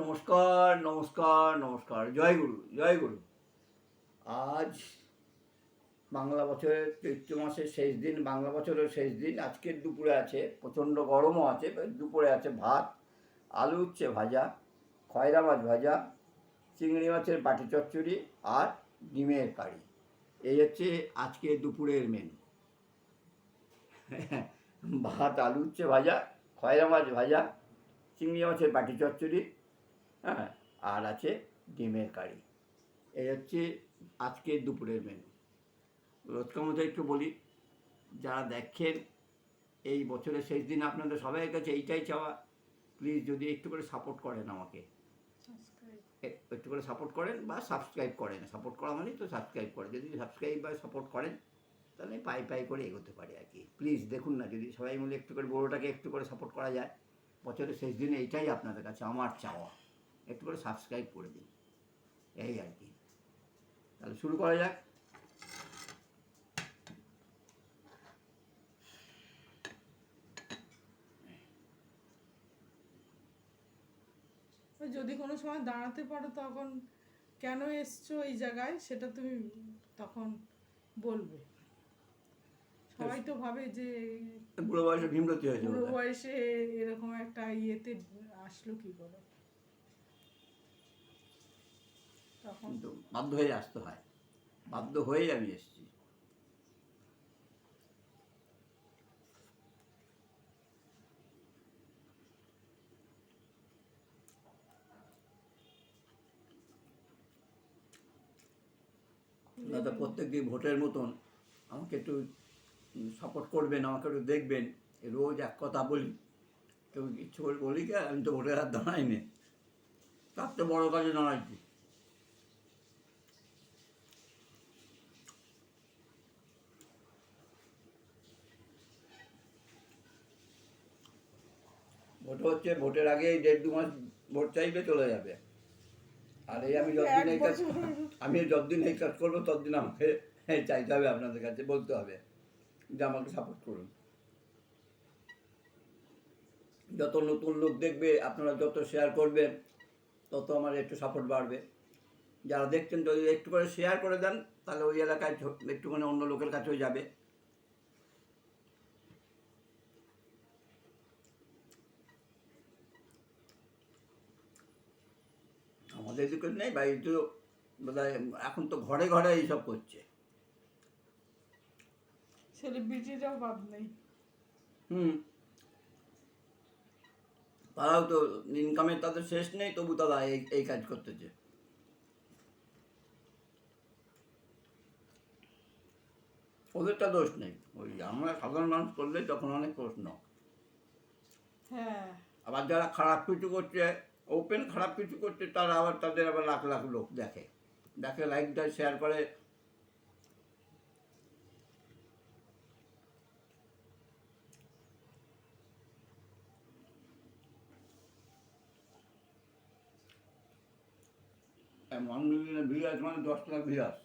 নমস্কার নমস্কার নমস্কার। জয় গুরু জয় গুরু। আজ বাংলা বছরের চৈত্র মাসের শেষ দিন, বাংলা বছরের শেষ দিন। আজকের দুপুরে আছে, প্রচণ্ড গরমও আছে দুপুরে আছে ভাত, আলু উচ্ছে ভাজা, খয়রা মাছ ভাজা, চিংড়ি মাছের বাটি চচ্চড়ি আর ডিমের কারি। এই হচ্ছে আজকে দুপুরের মেনু ভাত, আলু উচ্ছে ভাজা, খয়রা মাছ ভাজা, চিংড়ি মাছের বাটি চচ্চড়ি হ্যাঁ। আর আছে ডিমের কারি। এই হচ্ছে আজকে দুপুরের মেনু রোজকার মতো একটু বলি যারা দেখেন এই বছরের শেষ দিন আপনাদের সবাই কাছে এইটাই চাওয়া প্লিজ যদি একটু করে সাপোর্ট করেন আমাকে। একটু করে সাপোর্ট করেন বা সাবস্ক্রাইব করেন। সাপোর্ট করা মানেই তো সাবস্ক্রাইব করে। যদি সাবস্ক্রাইব বা সাপোর্ট করেন তাহলে পাই পাই করে এগোতে পারি আর কি। প্লিজ দেখুন না যদি সবাই মিলে একটু করে বড়োটাকে একটু করে সাপোর্ট করা যায় বছরের শেষ দিনে এইটাই আপনাদের কাছে আমার চাওয়া। একটু করে সাবস্ক্রাইব করে দিন। এই আর কি। তাহলে শুরু করা যাক। যদি কোনো সময় দাঁড়াতে পারো তখন কেন এসছো এই জায়গায় সেটা তুমি তখন বলবে। সবাই তো ভাবে যে বুড়ো বয়সে ভীমরতি হয়েছে বুড়ো বয়সে এরকম একটা ইয়েতে আসলো কি করে তখন কিন্তু বাধ্য হয়ে আসতে হয়। বাধ্য হয়েই আমি এসেছি। দাদা প্রত্যেক দিন ভোটের মতন আমাকে একটু সাপোর্ট করবেন আমাকে একটু দেখবেন। রোজ এক কথা বলি। কেউ ইচ্ছে করে বলি কে আমি তো ভোটের হাত দাঁড়াইনি তার তো বড় কাজে দাঁড়াইছি ভোট হচ্ছে ভোটের আগে এই দেড় দু মাস ভোট চাইবে চলে যাবে। আর এই আমি যতদিন এই কাজ আমি যতদিন এই কাজ করব ততদিন আমাকে চাইতে হবে আপনাদের কাছে বলতে হবে। যে আমাকে সাপোর্ট করুন। যত নতুন লোক দেখবে আপনারা যত শেয়ার করবেন তত আমার একটু সাপোর্ট বাড়বে। যারা দেখছেন যদি একটু করে শেয়ার করে দেন তাহলে ওই এলাকায় একটুখানি অন্য লোকের কাছেও যাবে। এদিকে নেই বা এই তো এখন তো ঘরে ঘরে এইসব করছে। সেলিব্রিটিরাও বাদ নেই। হুম। তারাও তো ইনকামের তাদের শেষ নেই তবু তারা এই এই কাজ করতেছে। ওদেরটা দোষ নেই। ওই আমরা সাধারণ মানুষ করলে তখন অনেক প্রশ্ন। হ্যাঁ। আবার যারা খারাপ কিছু করছে ওপেন খারাপ কিছু করছে তারা আবার তাদের আবার লাখ লাখ লোক দেখে। দেখে লাইক দেয় শেয়ার করে। মিলিয়নের ভিউয়ার্স মানে দশ লাখ ভিউয়ার্স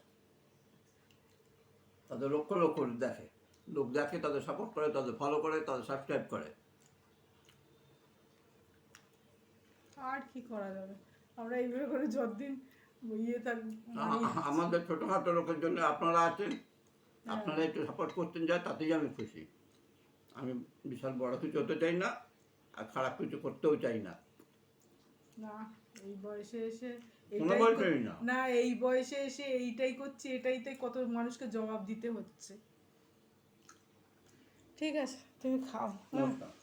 তাদের লক্ষ লক্ষ দেখে। লোক দেখে, তাদের সাপোর্ট করে, তাদের ফলো করে, তাদের সাবস্ক্রাইব করে। আর কি করা যাবে? আমরা এইভাবে করে যতদিন ইয়ে থাক আ- আমাদের ছোটোখাটো লোকের জন্য আপনারা আছেন। আপনারা একটু সাপোর্ট করতেন যায় তাতেই আমি খুশি। আমি বিশাল বড় কিছু হতে চাই না আর খারাপ কিছু করতেও চাই না। না এই বয়সে এসে না। এই বয়সে এসে এইটাই করছি এটাইতে কত মানুষকে জবাব দিতে হচ্ছে। ঠিক আছে তুমি খাও। হ্যাঁ